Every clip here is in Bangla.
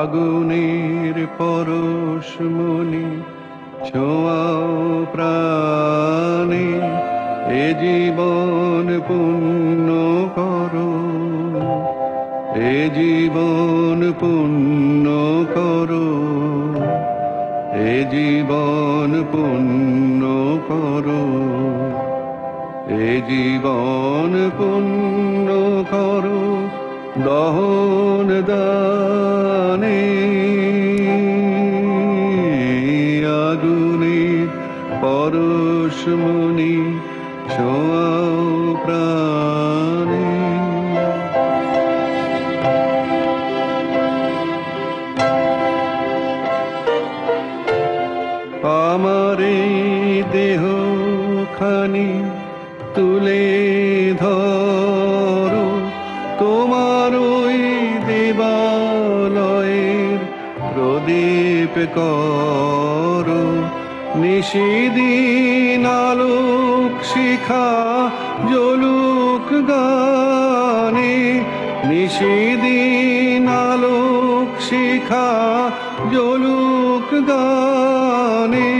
আগুনের পরশমণি ছোঁয়াও প্রাণে, এ জীবন পূর্ণ করো, এ জীবন পূর্ণ করো, এ জীবন পূর্ণ করো। এ জীবন পূর্ণ করো দহন দানে। আগুনে ছোঁয়াও প্রাণে। আমার দেহ খানি তুলে ধরো। তোমার ওই দেবালয়ের প্রদীপ করো। নিশিদিন আলোক শিখা জলুক গানে। নিশিদিন আলোক শিখা জলুক গানে।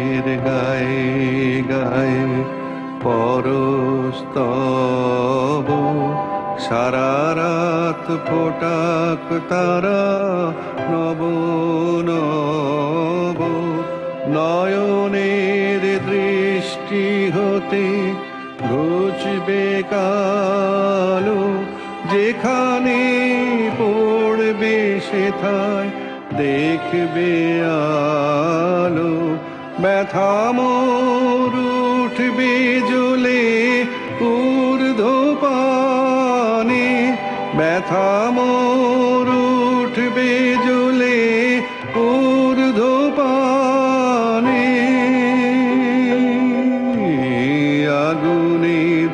পরস্তব সারা রাত ফোটাক তারা নব নব। নয়নের দৃষ্টি হতে ঘুচবে কালো। যেখানে পড়বে সেথায় দেখবে আলো। ব্যথা মোর উঠবে উঠবে জ্বলে ঊর্ধ্বপানে আগুনের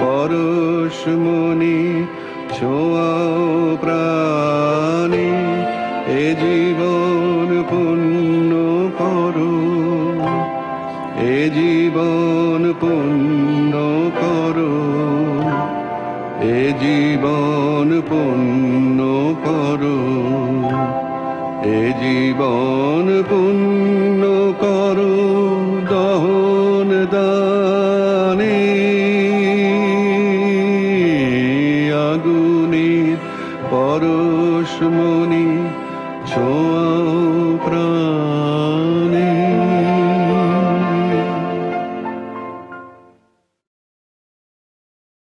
পরশমণি ছোঁয়াও প্রাণে, এ জীবন পূর্ণ করো। এ জীবন পূর্ণ করো। এ জীবন পূর্ণ জীবন পূর্ণ কর দহন দানে। আগুনের পরশমণি ছোয়া প্রাণ।